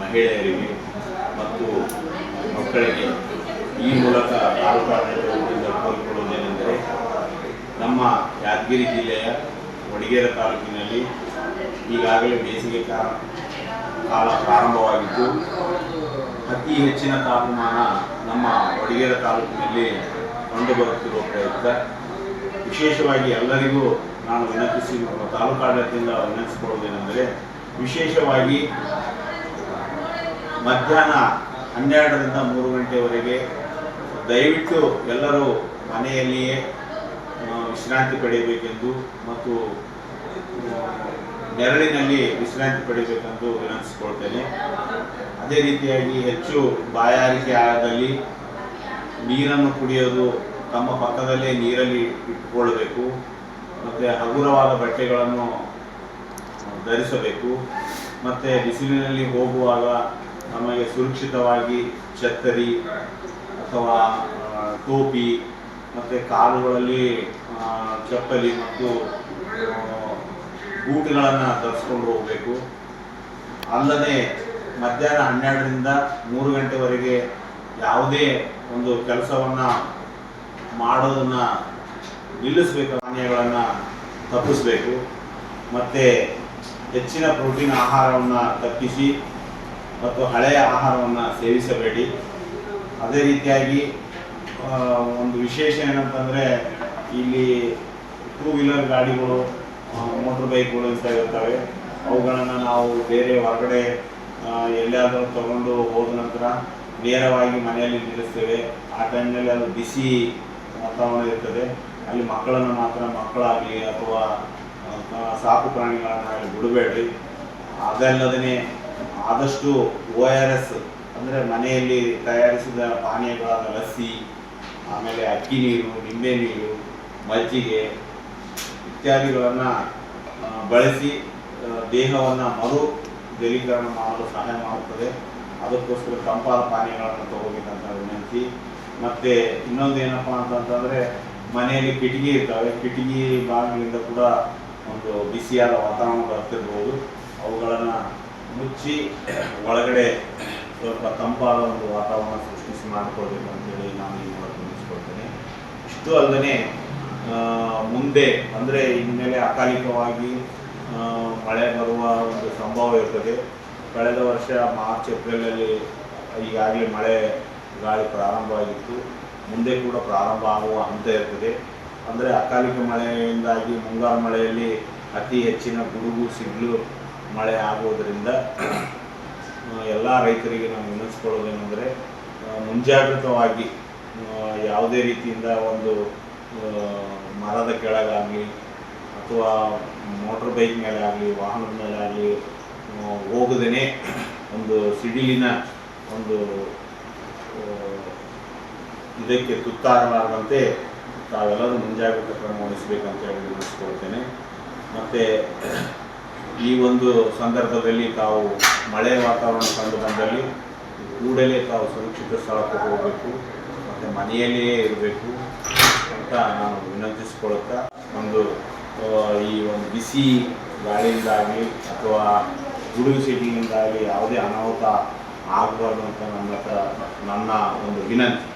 ಮಹಿಳೆಯರಿಗೆ ಮತ್ತು ಮಕ್ಕಳಿಗೆ ಈ ಮೂಲಕ ತಾಲೂಕಾಡಳಿತದಿಂದ ಕೋರಿಕೊಳ್ಳುವುದೇನೆಂದರೆ ನಮ್ಮ ಯಾದಗಿರಿ ಜಿಲ್ಲೆಯ ವಡಗೇರ ತಾಲೂಕಿನಲ್ಲಿ ಈಗಾಗಲೇ ಬೇಸಿಗೆ ಕಾಲ ಕಾಲ ಪ್ರಾರಂಭವಾಗಿದ್ದು, ಅತಿ ಹೆಚ್ಚಿನ ತಾಪಮಾನ ನಮ್ಮ ವಡಗೇರ ತಾಲೂಕಿನಲ್ಲಿ ಕಂಡುಬರುತ್ತಿರುವ ಪ್ರಯುಕ್ತ. ವಿಶೇಷವಾಗಿ ಎಲ್ಲರಿಗೂ ನಾನು ವಿನಂತಿಸಿ ತಾಲೂಕಾಡಳಿತದಿಂದ ವಿನಂತಿಸಿಕೊಳ್ಳುವುದೇನೆಂದರೆ, ವಿಶೇಷವಾಗಿ ಮಧ್ಯಾಹ್ನ ಹನ್ನೆರಡರಿಂದ ಮೂರು ಗಂಟೆವರೆಗೆ ದಯವಿಟ್ಟು ಎಲ್ಲರೂ ಮನೆಯಲ್ಲಿಯೇ ವಿಶ್ರಾಂತಿ ಪಡೆಯಬೇಕೆಂದು ಮತ್ತು ನೆರಳಿನಲ್ಲಿ ವಿಶ್ರಾಂತಿ ಪಡೆಯಬೇಕೆಂದು ವಿನಂತಿಸಿಕೊಳ್ತೇನೆ. ಅದೇ ರೀತಿಯಾಗಿ ಹೆಚ್ಚು ಬಾಯಾರಿಕೆ ಆದಲ್ಲಿ ನೀರನ್ನು ಕುಡಿಯೋದು, ತಮ್ಮ ಪಕ್ಕದಲ್ಲೇ ನೀರಲ್ಲಿ ಇಟ್ಟುಕೊಳ್ಳಬೇಕು, ಮತ್ತು ಹಗುರವಾದ ಬಟ್ಟೆಗಳನ್ನು ಧರಿಸಬೇಕು, ಮತ್ತು ಬಿಸಿಲಿನಲ್ಲಿ ಹೋಗುವಾಗ ನಮಗೆ ಸುರಕ್ಷಿತವಾಗಿ ಛತ್ತರಿ ಅಥವಾ ಟೋಪಿ ಮತ್ತು ಕಾಲುಗಳಲ್ಲಿ ಚಪ್ಪಲಿ ಮತ್ತು ಬೂಟ್ಗಳನ್ನು ಧರಿಸ್ಕೊಂಡು ಹೋಗಬೇಕು. ಅಲ್ಲದೆ ಮಧ್ಯಾಹ್ನ ಹನ್ನೆರಡರಿಂದ ಮೂರು ಗಂಟೆವರೆಗೆ ಯಾವುದೇ ಒಂದು ಕೆಲಸವನ್ನು ಮಾಡೋದನ್ನು ನಿಲ್ಲಿಸಬೇಕು ಪಾನೀಯಗಳನ್ನು ತಪ್ಪಿಸಬೇಕು. ಮತ್ತು ಹೆಚ್ಚಿನ ಪ್ರೋಟೀನ್ ಆಹಾರವನ್ನು ತಪ್ಪಿಸಿ ಮತ್ತು ಹಳೆಯ ಆಹಾರವನ್ನು ಸೇವಿಸಬೇಡಿ. ಅದೇ ರೀತಿಯಾಗಿ ಒಂದು ವಿಶೇಷ ಏನಂತಂದರೆ, ಇಲ್ಲಿ ಟೂ ವೀಲರ್ ಗಾಡಿಗಳು ಮೋಟ್ರ್ ಬೈಕ್ಗಳು ಅಂತ ಇರ್ತವೆ. ಅವುಗಳನ್ನು ನಾವು ಬೇರೆ ಹೊರಗಡೆ ಎಲ್ಲಿಯಾದರೂ ತಗೊಂಡು ಹೋದ ನಂತರ ನೇರವಾಗಿ ಮನೆಯಲ್ಲಿ ನಿಲ್ಲಿಸ್ತೇವೆ. ಆ ಟೈಮ್ನಲ್ಲಿ ಅದು ಬಿಸಿ ವಾತಾವರಣ ಇರ್ತದೆ. ಅಲ್ಲಿ ಮಕ್ಕಳನ್ನು ಮಾತ್ರ ಮಕ್ಕಳಾಗಲಿ ಅಥವಾ ಸಾಕು ಪ್ರಾಣಿಗಳನ್ನಾಗಲಿ ಬಿಡಬೇಡ್ರಿ ಅದಲ್ಲದೇ ಆದಷ್ಟು ಒ ಆರ್ ಎಸ್, ಅಂದರೆ ಮನೆಯಲ್ಲಿ ತಯಾರಿಸಿದ ಪಾನೀಯಗಳಾದ ಲಸ್ಸಿ ಆಮೇಲೆ ಅಕ್ಕಿ ನೀರು, ನಿಂಬೆ ನೀರು, ಮಜ್ಜಿಗೆ ಇತ್ಯಾದಿಗಳನ್ನು ಬಳಸಿ ದೇಹವನ್ನು ಮರು ದಲೀಕರಣ ಮಾಡಲು ಸಹಾಯ ಮಾಡುತ್ತದೆ. ಅದಕ್ಕೋಸ್ಕರ ತಂಪಾದ ಪಾನೀಯಗಳನ್ನು ತಗೋಬೇಕಂತ ವಿನಂತಿ. ಮತ್ತು ಇನ್ನೊಂದು ಏನಪ್ಪ ಅಂತಂತಂದರೆ, ಮನೆಯಲ್ಲಿ ಕಿಟಕಿ ಇರ್ತವೆ. ಕಿಟಕಿ ಬಾಗಿಲಿಂದ ಕೂಡ ಒಂದು ಬಿಸಿಯಾದ ವಾತಾವರಣ ಬರ್ತಿರ್ಬೋದು ಮುಚ್ಚಿ ಒಳಗಡೆ ಸ್ವಲ್ಪ ತಂಪಾದ ಒಂದು ವಾತಾವರಣ ಸೃಷ್ಟಿಸಿ ಮಾಡಿಕೊಳ್ಬೇಕು ಅಂತೇಳಿ ನಾನು ಈ ಮೂಲಕ ಇಷ್ಟು ಅಲ್ಲದೆ ಮುಂದೆ, ಅಂದರೆ ಇನ್ಮೇಲೆ ಅಕಾಲಿಕವಾಗಿ ಮಳೆ ಬರುವ ಒಂದು ಸಂಭವ ಇರ್ತದೆ. ಕಳೆದ ವರ್ಷ ಮಾರ್ಚ್, ಏಪ್ರಿಲಲ್ಲಿ ಈಗಾಗಲೇ ಮಳೆ ಗಾಳಿ ಪ್ರಾರಂಭವಾಗಿತ್ತು ಮುಂದೆ ಕೂಡ ಪ್ರಾರಂಭ ಆಗುವ ಹಂತ ಇರ್ತದೆ. ಅಂದರೆ ಅಕಾಲಿಕ ಮಳೆಯಿಂದಾಗಿ ಮುಂಗಾರು ಮಳೆಯಲ್ಲಿ ಅತಿ ಹೆಚ್ಚಿನ ಗುಡುಗು ಸಿಡ್ಲು ಮಳೆ ಆಗುವುದರಿಂದ ಎಲ್ಲ ರೈತರಿಗೆ ನಾವು ವಿನಿಸ್ಕೊಳ್ಳೋದೇನೆಂದರೆ ಮುಂಜಾಗ್ರತವಾಗಿ ಯಾವುದೇ ರೀತಿಯಿಂದ ಒಂದು ಮರದ ಕೆಳಗಾಗಲಿ ಅಥವಾ ಮೋಟ್ರ್ ಬೈಕ್ ಮೇಲೆ ಆಗಲಿ, ವಾಹನದ ಮೇಲೆ ಆಗಲಿ ಹೋಗದೇ ಒಂದು ಸಿಡಿಲಿನ ಒಂದು ಇದಕ್ಕೆ ತುತ್ತಾಗಲಾರದಂತೆ ತಾವೆಲ್ಲರೂ ಮುಂಜಾಗ್ರತೆ ಕ್ರಮ ವಹಿಸಬೇಕಂತ ಹೇಳಿ ವಿನಿಸ್ಕೊಳ್ತೇನೆ ಮತ್ತು ಈ ಒಂದು ಸಂದರ್ಭದಲ್ಲಿ ತಾವು ಮಳೆ ವಾತಾವರಣ ಕಂಡು ಬಂದಲ್ಲಿ ಕೂಡಲೇ ತಾವು ಸುರಕ್ಷಿತ ಸ್ಥಳಕ್ಕೆ ಹೋಗಬೇಕು, ಮತ್ತು ಮನೆಯಲ್ಲಿಯೇ ಇರಬೇಕು ಅಂತ ನಾನು ವಿನಂತಿಸಿಕೊಳ್ಳುತ್ತಾ, ಒಂದು ಈ ಒಂದು ಬಿಸಿ ಗಾಳಿಯಿಂದಾಗಲಿ ಅಥವಾ ಗುಡುಗು ಸಿಟಿಯಿಂದಾಗಲಿ ಯಾವುದೇ ಅನಾಹುತ ಆಗಬಾರ್ದು ಅಂತ ನನ್ನ ಹತ್ರ, ನನ್ನ ಒಂದು ವಿನಂತಿ.